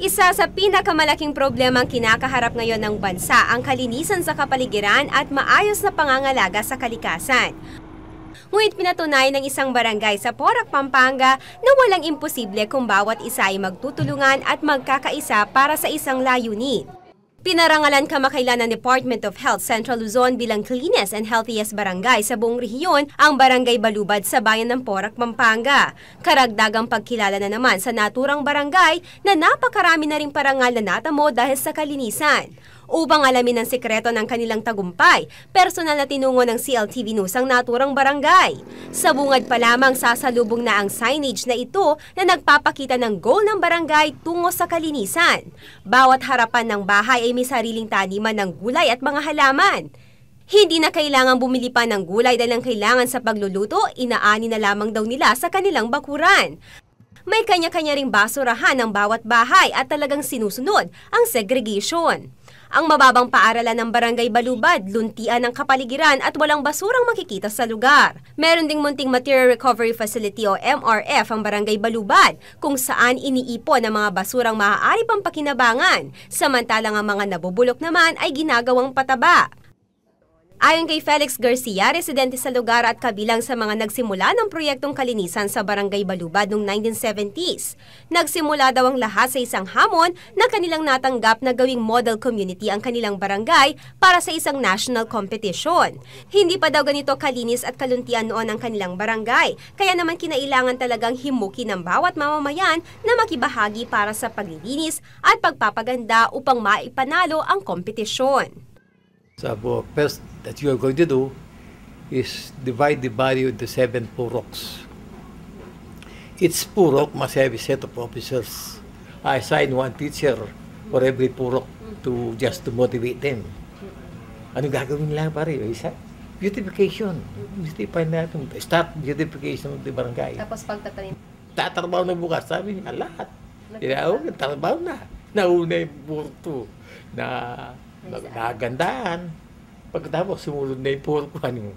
Isa sa pinakamalaking problemang kinakaharap ngayon ng bansa ang kalinisan sa kapaligiran at maayos na pangangalaga sa kalikasan. Ngunit pinatunayan ng isang barangay sa Porac, Pampanga na walang imposible kung bawat isa ay magtutulungan at magkakaisa para sa isang layunin. Pinarangalan kamakailan ng Department of Health Central Luzon bilang cleanest and healthiest barangay sa buong rehiyon ang Barangay Balubad sa bayan ng Porac, Pampanga. Karagdagang pagkilala na naman sa naturang barangay na napakarami na ring parangal na natamo dahil sa kalinisan. Upang alamin ang sekreto ng kanilang tagumpay, personal na tinungo ng CLTV News ang naturang barangay. Sa bungad pa lamang sasalubong na ang signage na ito na nagpapakita ng goal ng barangay tungo sa kalinisan. Bawat harapan ng bahay ay may sariling taniman ng gulay at mga halaman. Hindi na kailangang bumili pa ng gulay dahil ang kailangan sa pagluluto, inaani na lamang daw nila sa kanilang bakuran. May kanya-kanya ring basurahan ng bawat bahay at talagang sinusunod ang segregation. Ang mababang paaralan ng Barangay Balubad, luntian ng kapaligiran at walang basurang makikita sa lugar. Meron ding munting Material Recovery Facility o MRF ang Barangay Balubad kung saan iniipon ang mga basurang maaari pang pakinabangan, samantalang ang mga nabubulok naman ay ginagawang pataba. Ayon kay Felix Garcia, residente sa lugar at kabilang sa mga nagsimula ng proyektong kalinisan sa Barangay Balubad noong 1970s. Nagsimula daw ang lahat sa isang hamon na kanilang natanggap na gawing model community ang kanilang barangay para sa isang national competition. Hindi pa daw ganito kalinis at kaluntian noon ang kanilang barangay, kaya naman kinailangan talagang himuki ng bawat mamamayan na makibahagi para sa paglilinis at pagpapaganda upang maipanalo ang kompetisyon. So, first that you are going to do is divide the body into seven puroks. Each purok must have a set of officers. I assign one teacher for every purok to just to motivate them. Ano gagawin lang pare? Isa, beautification. Beautify natin. Start beautification the barangay. Tapos pagtatanim. Tatrabaho na bukas. Sabi niya, lahat. Tinawag, trabaho na. Nauna yung purto na nagandahan. Pagkatapos, sumunod na yung purok ano.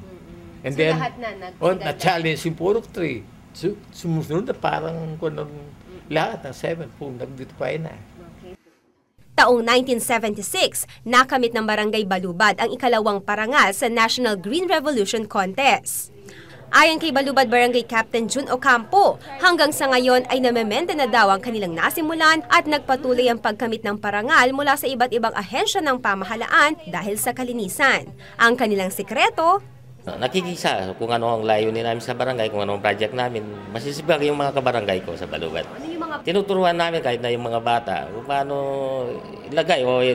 And So, then, lahat na nag- on, na-challenge yung purok 3. So, sumusunod na parang kung anong lahat ng 7 po nag-beautify na. Taong 1976, nakamit ng Barangay Balubad ang ikalawang parangal sa National Green Revolution Contest. Ayon kay Balubad Barangay Captain Jun Ocampo, hanggang sa ngayon ay namemenda na daw ang kanilang nasimulan at nagpatuloy ang pagkamit ng parangal mula sa iba't ibang ahensya ng pamahalaan dahil sa kalinisan. Ang kanilang sekreto, Nakikisa kung ano ang layunin namin sa barangay, kung ano ang project namin. Masisibag yung mga kabarangay ko sa Balubad. Tinuturuan namin kahit na yung mga bata kung paano ilagay o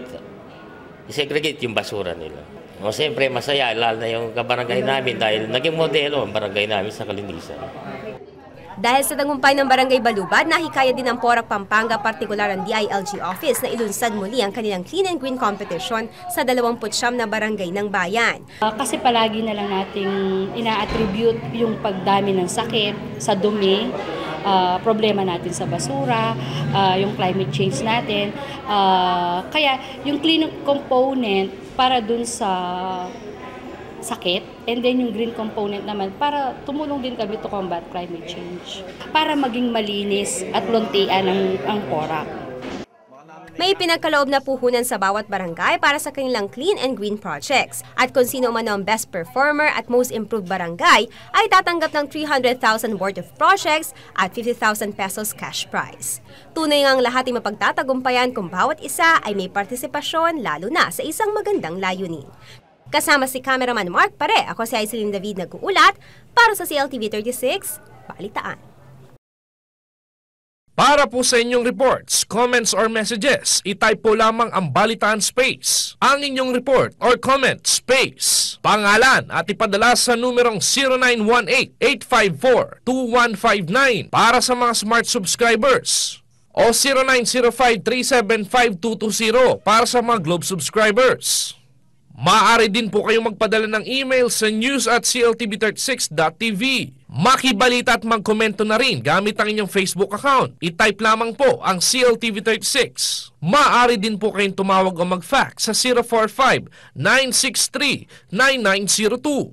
i-segregate yung basura nila. O siyempre masaya, lalo na yung kabarangay namin dahil naging modelo ang barangay namin sa kalinisan. Dahil sa tagumpay ng Barangay Balubad, nahikaya din ng Porac Pampanga, partikular ang DILG office na ilunsad muli ang kanilang Clean and Green competition sa 29 na barangay ng bayan. Uh, kasi palagi na lang nating ina-attribute yung pagdami ng sakit sa dumi, uh, problema natin sa basura, uh, yung climate change natin. Uh, kaya yung clean component para dun sa sakit and then yung green component naman para tumulong din kami to combat climate change para maging malinis at luntian ang, ang porak. May pinagkaloob na puhunan sa bawat barangay para sa kanilang clean and green projects. At kung sino man ang best performer at most improved barangay ay tatanggap ng 300,000 worth of projects at 50,000 pesos cash prize. Tunay ngang lahat ay mapagtatagumpayan kung bawat isa ay may partisipasyon lalo na sa isang magandang layunin. Kasama si cameraman Mark Pare, ako si Aiselin David nag-uulat para sa CLTV 36, Balitaan. Para po sa inyong reports, comments or messages, itype po lamang ang Balitaan Space. Ang inyong report or comment space, pangalan at ipadala sa numerong 0918-854-2159 para sa mga smart subscribers o 0905-375-220 para sa mga Globe subscribers. Maaari din po kayong magpadala ng email sa news at cltv36.tv. Makibalita at magkomento na rin gamit ang inyong Facebook account. I-type lamang po ang CLTV36. Maaari din po kayong tumawag o mag-fax sa 045-963-9902.